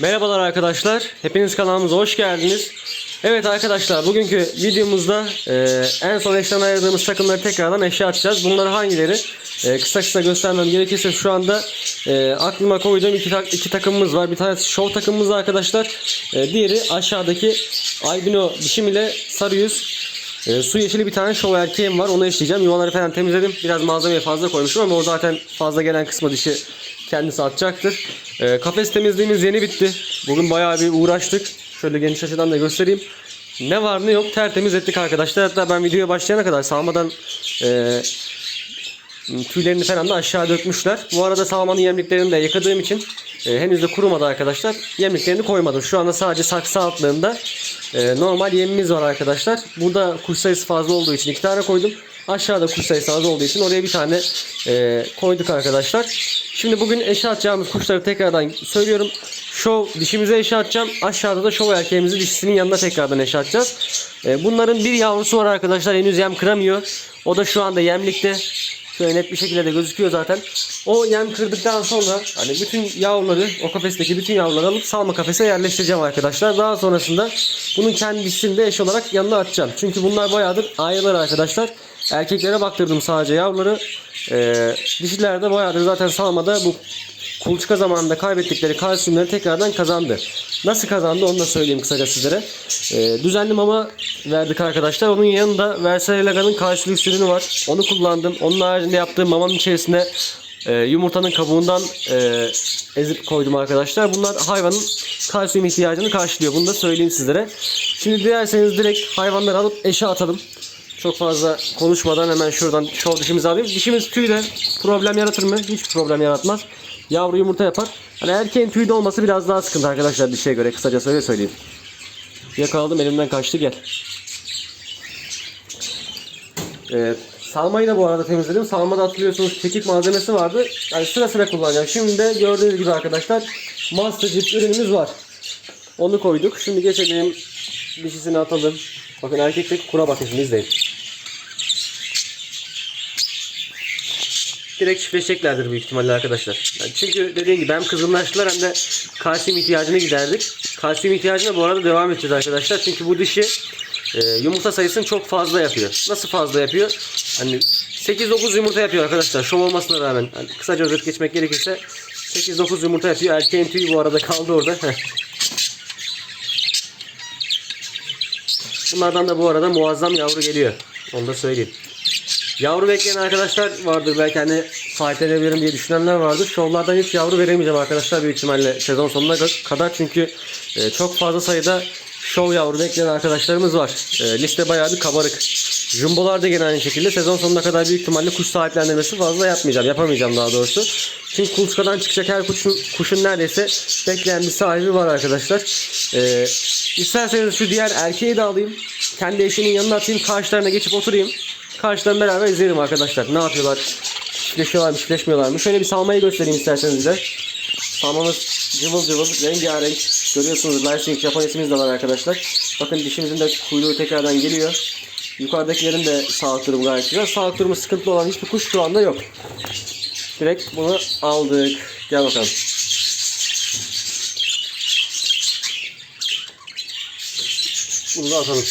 Merhabalar arkadaşlar. Hepiniz kanalımıza hoş geldiniz. Evet arkadaşlar bugünkü videomuzda e, en son eşten ayırdığımız takımları tekrardan eşya atacağız. Bunlar hangileri? E, kısa kısa göstermem gerekirse şu anda e, aklıma koyduğum iki, tak- iki takımımız var. Bir tanesi show takımımız arkadaşlar. E, diğeri aşağıdaki albino dişim ile sarı yüz e, su yeşili bir tane şov erkeğim var. Onu eşleyeceğim. Yuvaları falan temizledim. Biraz malzemeyi fazla koymuşum ama o zaten fazla gelen kısmı dişi kendisi atacaktır. E, kafes temizliğimiz yeni bitti. Bugün bayağı bir uğraştık. Şöyle geniş açıdan da göstereyim. Ne var ne yok tertemiz ettik arkadaşlar. Hatta ben videoya başlayana kadar sağmadan e, tüylerini falan da aşağı dökmüşler. Bu arada salmanın yemliklerini de yıkadığım için e, henüz de kurumadı arkadaşlar. Yemliklerini koymadım. Şu anda sadece saksı altlığında e, normal yemimiz var arkadaşlar. Burada kuş sayısı fazla olduğu için iki tane koydum. Aşağıda kuş sayısı az olduğu için oraya bir tane e, koyduk arkadaşlar. Şimdi bugün eşe atacağımız kuşları tekrardan söylüyorum. Şov dişimize eşe atacağım. Aşağıda da şov erkeğimizi dişisinin yanına tekrardan eşe atacağız. E, bunların bir yavrusu var arkadaşlar. Henüz yem kıramıyor. O da şu anda yemlikte. Şöyle net bir şekilde de gözüküyor zaten. O yem kırdıktan sonra hani bütün yavruları o kafesteki bütün yavruları alıp salma kafese yerleştireceğim arkadaşlar. Daha sonrasında bunun kendisini de eş olarak yanına atacağım. Çünkü bunlar bayağıdır ayrılar arkadaşlar. Erkeklere baktırdım sadece yavruları. Ee, dişiler de bayağıdır zaten salmada bu kuluçka zamanında kaybettikleri kalsiyumları tekrardan kazandı. Nasıl kazandı onu da söyleyeyim kısaca sizlere. Ee, düzenli mama verdik arkadaşlar. Onun yanında Versailles kalsiyum ürünü var. Onu kullandım. Onun haricinde yaptığım mamanın içerisine e, yumurtanın kabuğundan e, ezip koydum arkadaşlar. Bunlar hayvanın kalsiyum ihtiyacını karşılıyor. Bunu da söyleyeyim sizlere. Şimdi dilerseniz direkt hayvanları alıp eşe atalım. Çok fazla konuşmadan hemen şuradan şov dişimizi alayım. Dişimiz tüyle problem yaratır mı? Hiç problem yaratmaz. Yavru yumurta yapar. Hani erkeğin tüyde olması biraz daha sıkıntı arkadaşlar dişiye göre. Kısaca öyle söyleyeyim. Yakaladım elimden kaçtı gel. Evet. Salmayı da bu arada temizledim. Salmada hatırlıyorsunuz kekik malzemesi vardı. Yani sıra sıra kullanacağım. Şimdi de gördüğünüz gibi arkadaşlar Master Jeep ürünümüz var. Onu koyduk. Şimdi geçelim. Dişisini atalım. Bakın erkekteki kura bakın izleyin. Direkt çiftleşeceklerdir büyük ihtimalle arkadaşlar. Çünkü dediğim gibi hem kızıllaştılar hem de kalsiyum ihtiyacını giderdik. Kalsiyum ihtiyacına bu arada devam edeceğiz arkadaşlar. Çünkü bu dişi e, yumurta sayısını çok fazla yapıyor. Nasıl fazla yapıyor? Hani 8-9 yumurta yapıyor arkadaşlar. Şov olmasına rağmen. Hani kısaca özet geçmek gerekirse 8-9 yumurta yapıyor. Erkeğin tüyü bu arada kaldı orada. Bunlardan da bu arada muazzam yavru geliyor. Onu da söyleyeyim. Yavru bekleyen arkadaşlar vardır belki hani sahiplenebilirim diye düşünenler vardır. Şovlardan hiç yavru veremeyeceğim arkadaşlar büyük ihtimalle sezon sonuna kadar. Çünkü e, çok fazla sayıda şov yavru bekleyen arkadaşlarımız var. E, liste bayağı bir kabarık. Jumbolar da gene aynı şekilde sezon sonuna kadar büyük ihtimalle kuş sahiplendirmesi fazla yapmayacağım. Yapamayacağım daha doğrusu. Çünkü kuluçkadan çıkacak her kuşun, kuşun neredeyse bekleyen bir sahibi var arkadaşlar. E, isterseniz şu diğer erkeği de alayım. Kendi eşinin yanına atayım. Karşılarına geçip oturayım. Karşıdan beraber izleyelim arkadaşlar. Ne yapıyorlar? Çiftleşiyorlar mı, çiftleşmiyorlar mı? Şöyle bir salmayı göstereyim isterseniz de. Salmamız cıvıl cıvıl, rengarenk. Görüyorsunuz Lysing Japonesimiz de var arkadaşlar. Bakın dişimizin de kuyruğu tekrardan geliyor. Yukarıdakilerin de sağlık durumu gayet güzel. Sağlık durumu sıkıntılı olan hiçbir kuş şu anda yok. Direkt bunu aldık. Gel bakalım. Bunu da atalım.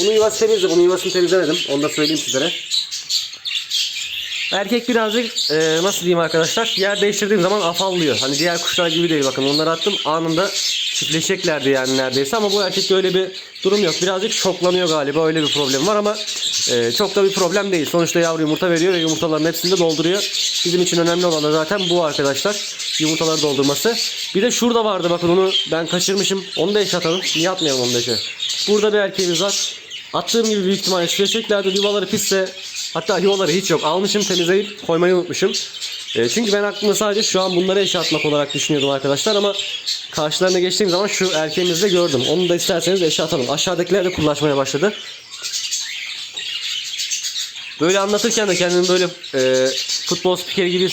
Bunun yuvası temizdi. Bunun yuvasını temizlemedim. Onu da söyleyeyim sizlere. Erkek birazcık e, nasıl diyeyim arkadaşlar yer değiştirdiğim zaman afallıyor. Hani diğer kuşlar gibi değil bakın onları attım anında çiftleşeceklerdi yani neredeyse ama bu erkekte öyle bir durum yok. Birazcık şoklanıyor galiba öyle bir problem var ama e, çok da bir problem değil. Sonuçta yavru yumurta veriyor ve yumurtaların hepsini de dolduruyor. Bizim için önemli olan da zaten bu arkadaşlar yumurtaları doldurması. Bir de şurada vardı bakın onu ben kaçırmışım. Onu da eş atalım. Niye atmayalım onu da eşe? Burada bir erkeğimiz var. Attığım gibi büyük ihtimalle çiftleşeceklerdi. Yuvaları pisse. Hatta yuvaları hiç yok. Almışım temizleyip koymayı unutmuşum. E, çünkü ben aklımda sadece şu an bunları eşe atmak olarak düşünüyordum arkadaşlar ama karşılarına geçtiğim zaman şu erkeğimizi de gördüm. Onu da isterseniz eşe atalım. Aşağıdakiler de kullaşmaya başladı. Böyle anlatırken de kendimi böyle e, futbol spikeri gibi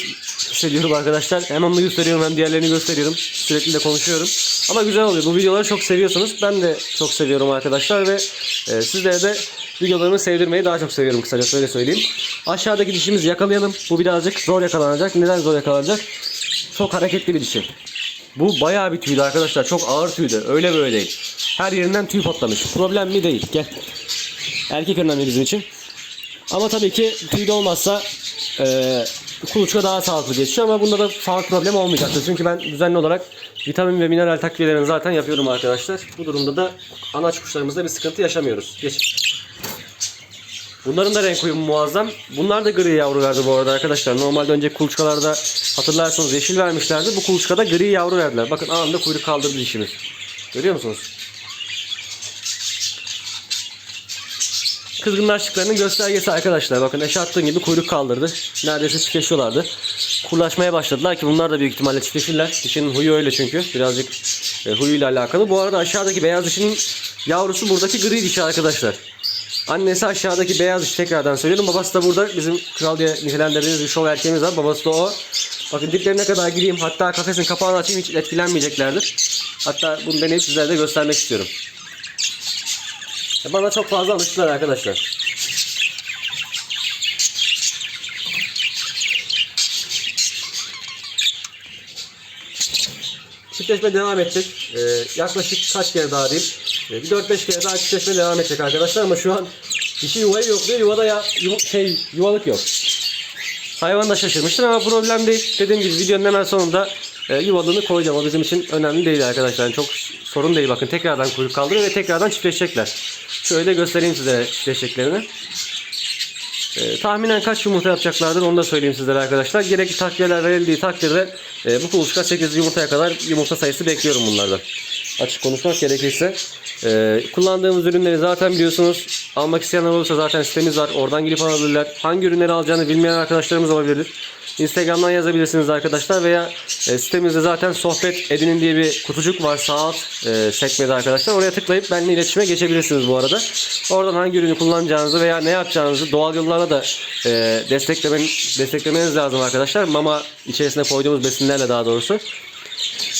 hissediyorum arkadaşlar. Hem onu gösteriyorum hem diğerlerini gösteriyorum. Sürekli de konuşuyorum. Ama güzel oluyor. Bu videoları çok seviyorsunuz. Ben de çok seviyorum arkadaşlar ve e, sizlere de videolarımı sevdirmeyi daha çok seviyorum kısaca öyle söyleyeyim. Aşağıdaki dişimizi yakalayalım. Bu birazcık zor yakalanacak. Neden zor yakalanacak? Çok hareketli bir dişi. Bu bayağı bir tüydü arkadaşlar. Çok ağır tüydü. Öyle böyle değil. Her yerinden tüy patlamış. Problem mi değil. Gel. Erkek önemli bizim için. Ama tabii ki tüy de olmazsa e, kuluçka daha sağlıklı geçiyor ama bunda da sağlık problemi olmayacaktır. Çünkü ben düzenli olarak vitamin ve mineral takviyelerini zaten yapıyorum arkadaşlar. Bu durumda da anaç kuşlarımızda bir sıkıntı yaşamıyoruz. Geç. Bunların da renk uyumu muazzam. Bunlar da gri yavru verdi bu arada arkadaşlar. Normalde önce kuluçkalarda hatırlarsanız yeşil vermişlerdi. Bu kuluçkada gri yavru verdiler. Bakın anında kuyruk kaldırdı dişimiz. Görüyor musunuz? Kızgınlaştıklarının göstergesi arkadaşlar. Bakın eşe attığım gibi kuyruk kaldırdı. Neredeyse çiftleşiyorlardı. Kurlaşmaya başladılar ki bunlar da büyük ihtimalle çiftleşirler. Dişinin huyu öyle çünkü. Birazcık e, huyuyla alakalı. Bu arada aşağıdaki beyaz dişinin yavrusu buradaki gri dişi arkadaşlar. Annesi aşağıdaki beyaz dişi tekrardan söylüyorum. Babası da burada bizim kral diye nitelendirdiğimiz bir şov erkeğimiz var. Babası da o. Bakın diplerine kadar gireyim. Hatta kafesin kapağını açayım hiç etkilenmeyeceklerdir. Hatta bunu deneyip sizlere de göstermek istiyorum. Bana çok fazla alıştılar arkadaşlar. Çiftleşme devam edecek. Ee, yaklaşık kaç kere daha diyeyim. Ee, bir 4-5 kere daha çiftleşme devam edecek arkadaşlar ama şu an dişi yuvayı yok diyor. Yuvada ya, yuva- şey, yuvalık yok. Hayvan da şaşırmıştır ama problem değil. Dediğim gibi videonun hemen sonunda e, yuvalığını koyacağım. O bizim için önemli değil arkadaşlar. Yani çok sorun değil. Bakın tekrardan kuyruk kaldırıyor ve tekrardan çiftleşecekler. Şöyle göstereyim size çiftleşeceklerini. E, tahminen kaç yumurta yapacaklardır onu da söyleyeyim sizlere arkadaşlar. Gerekli takviyeler verildiği takdirde e, bu kuluçka 8 yumurtaya kadar yumurta sayısı bekliyorum bunlardan. Açık konuşmak gerekirse. E, kullandığımız ürünleri zaten biliyorsunuz. Almak isteyenler olursa zaten sitemiz var. Oradan girip alabilirler. Hangi ürünleri alacağını bilmeyen arkadaşlarımız olabilir. Instagram'dan yazabilirsiniz arkadaşlar veya e, sitemizde zaten sohbet edinin diye bir kutucuk var sağ alt e, sekmede arkadaşlar. Oraya tıklayıp benimle iletişime geçebilirsiniz bu arada. Oradan hangi ürünü kullanacağınızı veya ne yapacağınızı doğal yollarla da e, desteklemen, desteklemeniz lazım arkadaşlar. Mama içerisine koyduğumuz besinlerle daha doğrusu.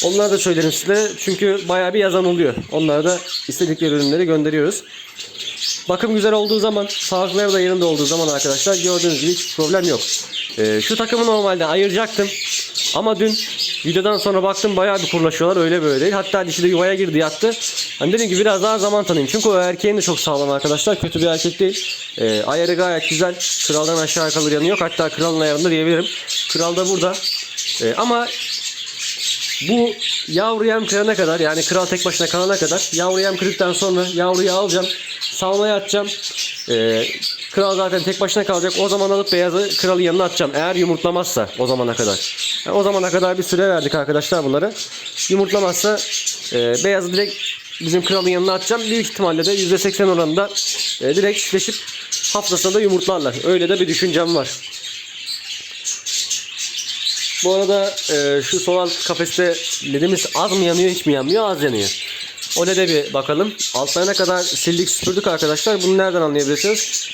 Onları da söylerim size çünkü bayağı bir yazan oluyor. Onlara da istedikleri ürünleri gönderiyoruz. Bakım güzel olduğu zaman, sağlıkları da yerinde olduğu zaman arkadaşlar gördüğünüz gibi hiç problem yok. Ee, şu takımı normalde ayıracaktım. Ama dün videodan sonra baktım bayağı bir kurlaşıyorlar öyle böyle değil. Hatta dişi de yuvaya girdi yattı. Hani dedim ki biraz daha zaman tanıyayım. Çünkü o erkeğin de çok sağlam arkadaşlar. Kötü bir erkek değil. Ee, ayarı gayet güzel. Kraldan aşağı kalır yanı yok. Hatta kralın ayarında diyebilirim. Kral da burada. Ee, ama bu yavru yem kırana kadar yani kral tek başına kalana kadar yavru yem kırdıktan sonra yavruyu alacağım. Salmaya atacağım. Ee, kral zaten tek başına kalacak. O zaman alıp beyazı kralın yanına atacağım. Eğer yumurtlamazsa o zamana kadar. Yani o zamana kadar bir süre verdik arkadaşlar bunları. Yumurtlamazsa e, beyazı direkt bizim kralın yanına atacağım. Büyük ihtimalle de %80 oranında e, direkt çiftleşip haftasında da yumurtlarlar. Öyle de bir düşüncem var. Bu arada e, şu sol alt kafeste ledimiz az mı yanıyor hiç mi yanmıyor? Az yanıyor. O lede bir bakalım. Altlarına kadar sildik süpürdük arkadaşlar. Bunu nereden anlayabilirsiniz?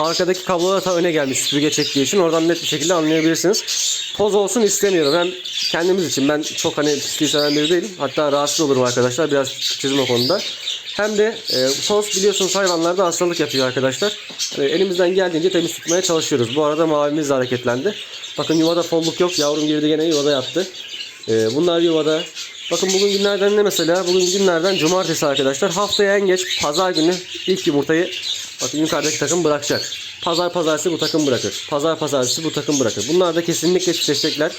Arkadaki kablolar ta öne gelmiş süpürge çektiği için. Oradan net bir şekilde anlayabilirsiniz. Toz olsun istemiyorum. Hem kendimiz için. Ben çok hani pisliği seven biri değilim. Hatta rahatsız olurum arkadaşlar. Biraz titizim o konuda. Hem de e, toz biliyorsunuz hayvanlarda hastalık yapıyor arkadaşlar. Hani elimizden geldiğince temiz tutmaya çalışıyoruz. Bu arada mavimiz hareketlendi. Bakın yuvada folluk yok. Yavrum girdi gene yuvada yattı. E, bunlar yuvada. Bakın bugün günlerden ne mesela? Bugün günlerden cumartesi arkadaşlar. Haftaya en geç pazar günü ilk yumurtayı bakın yukarıdaki takım bırakacak. Pazar pazartesi bu takım bırakır. Pazar pazartesi bu takım bırakır. Bunlar da kesinlikle çiftleşecekler.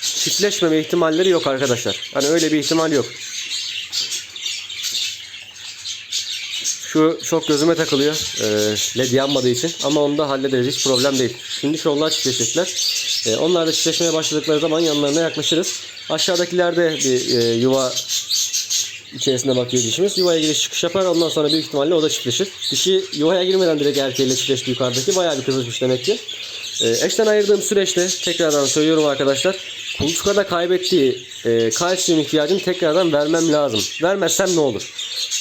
Çiftleşmeme ihtimalleri yok arkadaşlar. Hani öyle bir ihtimal yok. Şu çok gözüme takılıyor. Ee, led yanmadığı için. Ama onu da hallederiz. Hiç problem değil. Şimdi şu onlar çiftleşecekler. Ee, onlar da çiftleşmeye başladıkları zaman yanlarına yaklaşırız. Aşağıdakilerde bir e, yuva içerisinde bakıyor dişimiz. Yuvaya giriş çıkış yapar. Ondan sonra büyük ihtimalle o da çiftleşir. Dişi yuvaya girmeden direkt erkeğiyle çiftleşti yukarıdaki. Bayağı bir kızışmış demek ki. Ee, eşten ayırdığım süreçte tekrardan söylüyorum arkadaşlar. Kuluçkada kaybettiği e, kalsiyum ihtiyacını tekrardan vermem lazım. Vermezsem ne olur?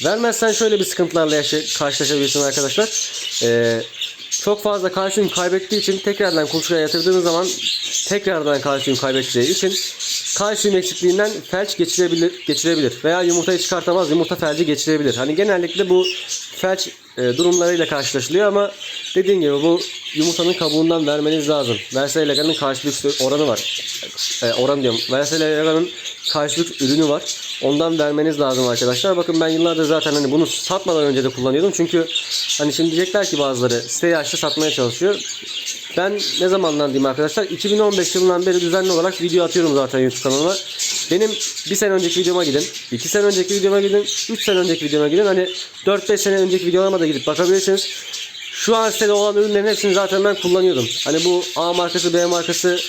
Vermezsen şöyle bir sıkıntılarla yaşa- karşılaşabilirsin arkadaşlar. Ee, çok fazla kalsiyum kaybettiği için tekrardan kuluçkaya yatırdığınız zaman tekrardan kalsiyum kaybedeceği için kalsiyum eksikliğinden felç geçirebilir, geçirebilir veya yumurtayı çıkartamaz yumurta felci geçirebilir. Hani genellikle bu felç e, durumlarıyla karşılaşılıyor ama dediğim gibi bu yumurtanın kabuğundan vermeniz lazım. Versa Elega'nın karşılık oranı var. E, oran diyorum. Versa Elega'nın karşılık ürünü var. Ondan vermeniz lazım arkadaşlar. Bakın ben yıllardır zaten hani bunu satmadan önce de kullanıyordum. Çünkü hani şimdi diyecekler ki bazıları siteyi açtı satmaya çalışıyor. Ben ne zamandan diyeyim arkadaşlar? 2015 yılından beri düzenli olarak video atıyorum zaten YouTube kanalıma. Benim bir sene önceki videoma gidin, 2 sene önceki videoma gidin, 3 sene önceki videoma gidin. Hani 4-5 sene önceki videolarıma da gidip bakabilirsiniz. Şu an sitede olan ürünlerin hepsini zaten ben kullanıyordum. Hani bu A markası, B markası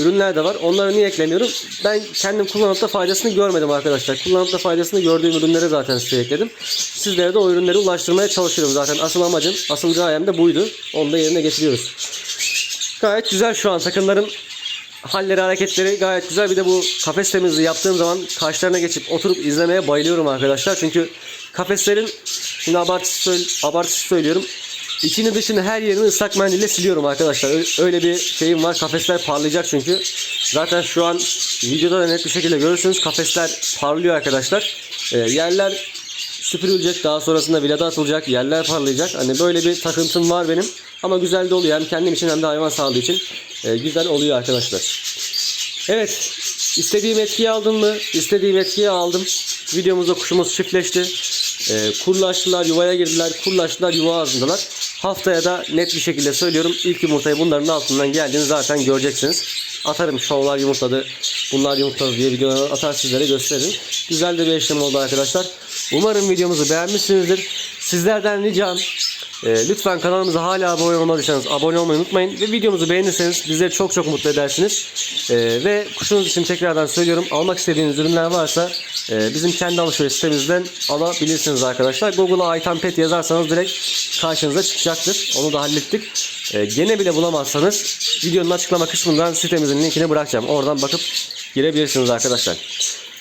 ürünler de var. Onları niye eklemiyorum? Ben kendim kullanıp da faydasını görmedim arkadaşlar. Kullanıp da faydasını gördüğüm ürünleri zaten size ekledim. Sizlere de o ürünleri ulaştırmaya çalışıyorum zaten. Asıl amacım, asıl gayem de buydu. Onu da yerine getiriyoruz. Gayet güzel şu an takımların halleri hareketleri gayet güzel. Bir de bu kafes temizliği yaptığım zaman karşılarına geçip oturup izlemeye bayılıyorum arkadaşlar. Çünkü kafeslerin şimdi abartısı, söyle- abartısı söylüyorum. İçini dışını her yerini ıslak mendille siliyorum arkadaşlar. Öyle- bir şeyim var. Kafesler parlayacak çünkü. Zaten şu an videoda da net bir şekilde görürsünüz. Kafesler parlıyor arkadaşlar. Ee, yerler süpürülecek. Daha sonrasında vilada atılacak. Yerler parlayacak. Hani böyle bir takıntım var benim. Ama güzel de oluyor. Hem kendim için hem de hayvan sağlığı için e, güzel oluyor arkadaşlar. Evet. istediğim etkiyi aldım mı? İstediğim etkiyi aldım. Videomuzda kuşumuz çiftleşti. E, kurlaştılar, yuvaya girdiler. Kurlaştılar, yuva ağzındalar. Haftaya da net bir şekilde söylüyorum. İlk yumurtayı bunların altından geldiğini zaten göreceksiniz. Atarım şovlar yumurtladı. Bunlar yumurtladı diye videoları atar sizlere gösteririm. Güzel de bir işlem oldu arkadaşlar. Umarım videomuzu beğenmişsinizdir. Sizlerden ricam e, lütfen kanalımıza hala abone olmadıysanız abone olmayı unutmayın. Ve videomuzu beğenirseniz bizleri çok çok mutlu edersiniz. E, ve kuşunuz için tekrardan söylüyorum. Almak istediğiniz ürünler varsa e, bizim kendi alışveriş sitemizden alabilirsiniz arkadaşlar. Google'a Aytan Pet yazarsanız direkt karşınıza çıkacaktır. Onu da hallettik. E, gene bile bulamazsanız videonun açıklama kısmından sitemizin linkini bırakacağım. Oradan bakıp girebilirsiniz arkadaşlar.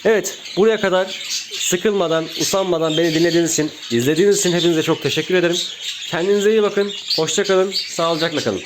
Evet buraya kadar sıkılmadan, usanmadan beni dinlediğiniz için, izlediğiniz için hepinize çok teşekkür ederim. Kendinize iyi bakın, hoşça kalın, sağlıcakla kalın.